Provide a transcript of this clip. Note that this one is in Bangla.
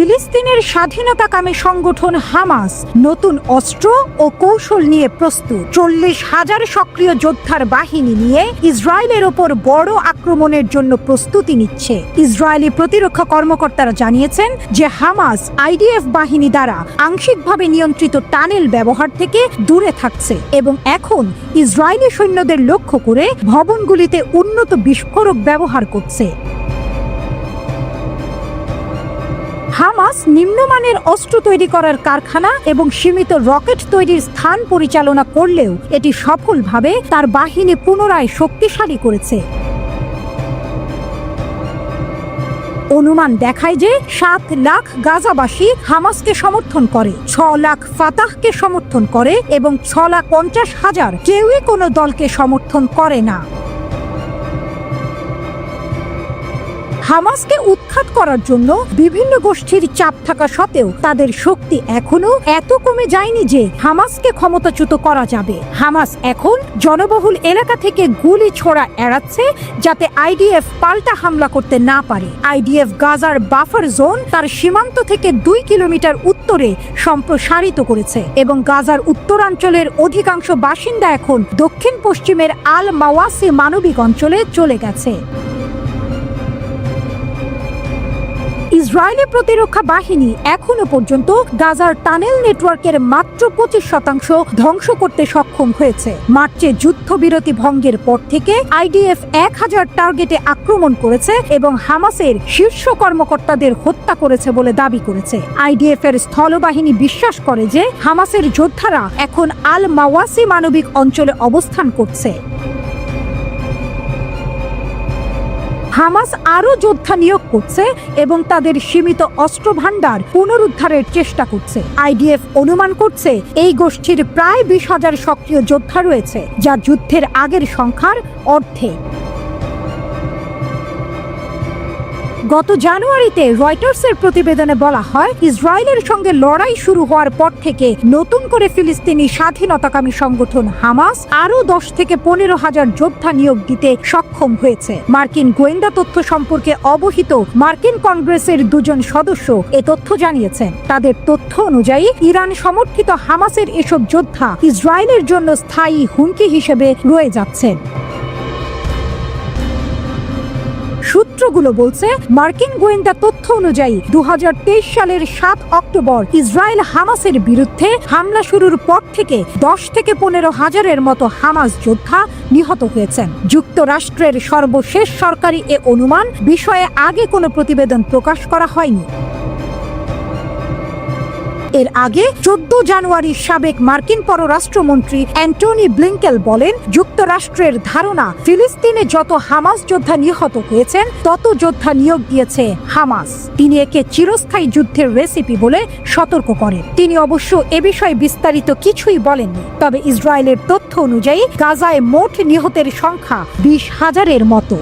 ফিলিস্তিনের স্বাধীনতাকামী সংগঠন হামাস নতুন অস্ত্র ও কৌশল নিয়ে প্রস্তুত। চল্লিশ হাজার সক্রিয় যোদ্ধার বাহিনী নিয়ে ইসরায়েলের ওপর বড় আক্রমণের জন্য প্রস্তুতি নিচ্ছে। ইসরায়েলি প্রতিরক্ষা কর্মকর্তারা জানিয়েছেন যে হামাস আইডিএফ বাহিনী দ্বারা আংশিকভাবে নিয়ন্ত্রিত টানেল ব্যবহার থেকে দূরে থাকছে এবং এখন ইসরায়েলি সৈন্যদের লক্ষ্য করে ভবনগুলিতে উন্নত বিস্ফোরক ব্যবহার করছে। হামাস নিম্নমানের অস্ত্র তৈরি করার কারখানা এবং সীমিত রকেট তৈরির স্থান পরিচালনা করলেও এটি সফলভাবে তার বাহিনী পুনরায় শক্তিশালী করেছে। অনুমান দেখায় যে সাত লাখ গাজাবাসী হামাসকে সমর্থন করে, ছ লাখ ফাতাহকে সমর্থন করে এবং ছ লাখ পঞ্চাশ হাজার কেউই কোনো দলকে সমর্থন করে না। হামাসকে উৎখাত করার জন্য বিভিন্ন গোষ্ঠীর চাপ থাকা সত্ত্বেও তাদের শক্তি এখনও এত কমে যায়নি যে হামাসকে ক্ষমতাচ্যুত করা যাবে। হামাস এখন জনবহুল এলাকা থেকে গুলি ছোড়া এড়াচ্ছে যাতে আইডিএফ পাল্টা হামলা করতে না পারে। আইডিএফ গাজার বাফার জোন তার সীমান্ত থেকে দুই কিলোমিটার উত্তরে সম্প্রসারিত করেছে এবং গাজার উত্তরাঞ্চলের অধিকাংশ বাসিন্দা এখন দক্ষিণ পশ্চিমের আল মাওয়াসি মানবিক অঞ্চলে চলে গেছে। ইসরায়েলি প্রতিরক্ষা বাহিনী এখনও পর্যন্ত গাজার টানেল নেটওয়ার্কের মাত্র পঁচিশ শতাংশ ধ্বংস করতে সক্ষম হয়েছে। মার্চে যুদ্ধবিরতি ভঙ্গের পর থেকে আইডিএফ এক হাজার টার্গেটে আক্রমণ করেছে এবং হামাসের শীর্ষ কর্মকর্তাদের হত্যা করেছে বলে দাবি করেছে। আইডিএফ এর স্থলবাহিনী বিশ্বাস করে যে হামাসের যোদ্ধারা এখন আল মাওয়াসি মানবিক অঞ্চলে অবস্থান করছে। হামাস আরও যোদ্ধা নিয়োগ করছে এবং তাদের সীমিত অস্ত্র ভাণ্ডার পুনরুদ্ধারের চেষ্টা করছে। আইডিএফ অনুমান করছে, এই গোষ্ঠীর প্রায় বিশ হাজার সক্রিয় যোদ্ধা রয়েছে যা যুদ্ধের আগের সংখ্যার অর্ধেক। গত জানুয়ারিতে রয়টার্সের প্রতিবেদনে বলা হয়, ইসরায়েলের সঙ্গে লড়াই শুরু হওয়ার পর থেকে নতুন করে ফিলিস্তিনি স্বাধীনতাকামী সংগঠন হামাস আরও দশ থেকে পনেরো হাজার যোদ্ধা নিয়োগ দিতে সক্ষম হয়েছে। মার্কিন গোয়েন্দা তথ্য সম্পর্কে অবহিত মার্কিন কংগ্রেসের দুজন সদস্য এ তথ্য জানিয়েছেন। তাদের তথ্য অনুযায়ী, ইরান সমর্থিত হামাসের এসব যোদ্ধা ইসরায়েলের জন্য স্থায়ী হুমকি হিসেবে রয়ে যাচ্ছেন। সূত্রগুলো বলছে, মার্কিন গোয়েন্দা তথ্য অনুযায়ী দু সালের সাত অক্টোবর ইসরায়েল হামাসের বিরুদ্ধে হামলা শুরুর পর থেকে দশ থেকে পনেরো হাজারের মতো হামাস যোদ্ধা নিহত হয়েছেন। যুক্তরাষ্ট্রের সর্বশেষ সরকারি এ অনুমান বিষয়ে আগে কোনো প্রতিবেদন প্রকাশ করা হয়নি। এর আগে চোদ্দ জানুয়ারি সাবেক মার্কিন পররাষ্ট্রমন্ত্রী অ্যান্টনি ব্লিঙ্কেল বলেন, যুক্তরাষ্ট্রের ধারণা, ফিলিস্তিনে যত হামাস যোদ্ধা নিহত হয়েছেন, তত যোদ্ধা নিয়োগ দিয়েছে হামাস। তিনি একে চিরস্থায়ী যুদ্ধের রেসিপি বলে সতর্ক করেন। তিনি অবশ্য এ বিষয়ে বিস্তারিত কিছুই বলেননি। তবে ইসরায়েলের তথ্য অনুযায়ী, গাজায় মোট নিহতের সংখ্যা বিশ হাজারের মতো।